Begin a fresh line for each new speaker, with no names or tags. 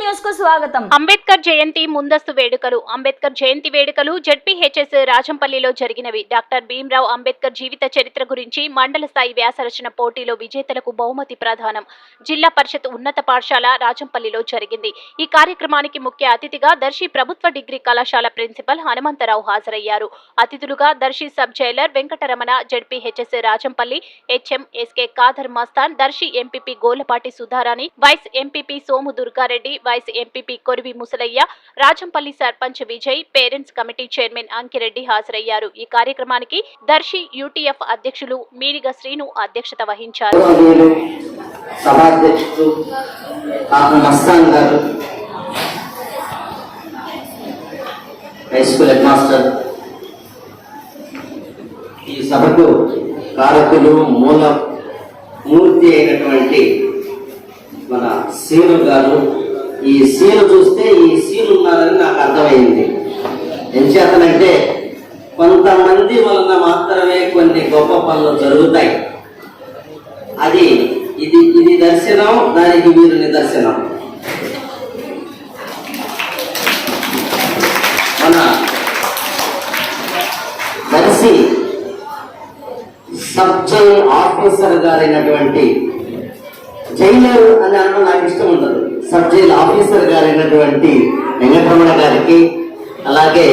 న్యూస్కు స్వాగతం.
అంబేద్కర్ జయంతి ముందస్తు వేడుకలు. అంబేద్కర్ జయంతి వేడుకలు జడ్పీహెచ్ఎస్ రాజంపల్లిలో జరిగినవి. డాక్టర్ భీమ్రావ్ అంబేద్కర్ జీవిత చరిత్ర గురించి మండల స్థాయి వ్యాసరచన పోటీలో విజేతలకు బహుమతి ప్రదానం. జిల్లా పరిషత్ ఉన్నత పాఠశాల రాజంపల్లిలో జరిగింది. ఈ కార్యక్రమానికి ముఖ్య అతిథిగా దర్శి ప్రభుత్వ డిగ్రీ కళాశాల ప్రిన్సిపల్ హనుమంతరావు హాజరయ్యారు. అతిథులుగా Darsi sub jailer Venkataramana ZPHS Rajampalli HM SK Khader Mastan Darsi MPP Golapati Sudharani vice MPP Somu Durgareddy vice MPP Korivi Musalaiah Rajampalli sarpanch Vijay parents committee chairman Ankireddy హాజరయ్యారు. ఈ కార్యక్రమానికి Darsi UTF అధ్యక్షులు మీనిగ శ్రీను అధ్యక్షత వహించారు.
ఈ సభకు కారకులు మూల మూర్తి అయినటువంటి మన సీను గారు ఈ సీన్ చూస్తే ఈ సీన్ ఉన్నారని నాకు అర్థమైంది. ఎంచేతనంటే కొంతమంది వలన మాత్రమే కొన్ని గొప్ప పనులు జరుగుతాయి. అది ఇది ఇది దర్శనం దానికి మీరు నిదర్శనం. మన దర్శి సబ్ జైల్ ఆఫీసర్ గారైనటువంటి జైలర్ అని అనడం నాకు ఇష్టం ఉండదు. సబ్ జైల్ ఆఫీసర్ గారైనటువంటి వెంకటరమణ గారికి అలాగే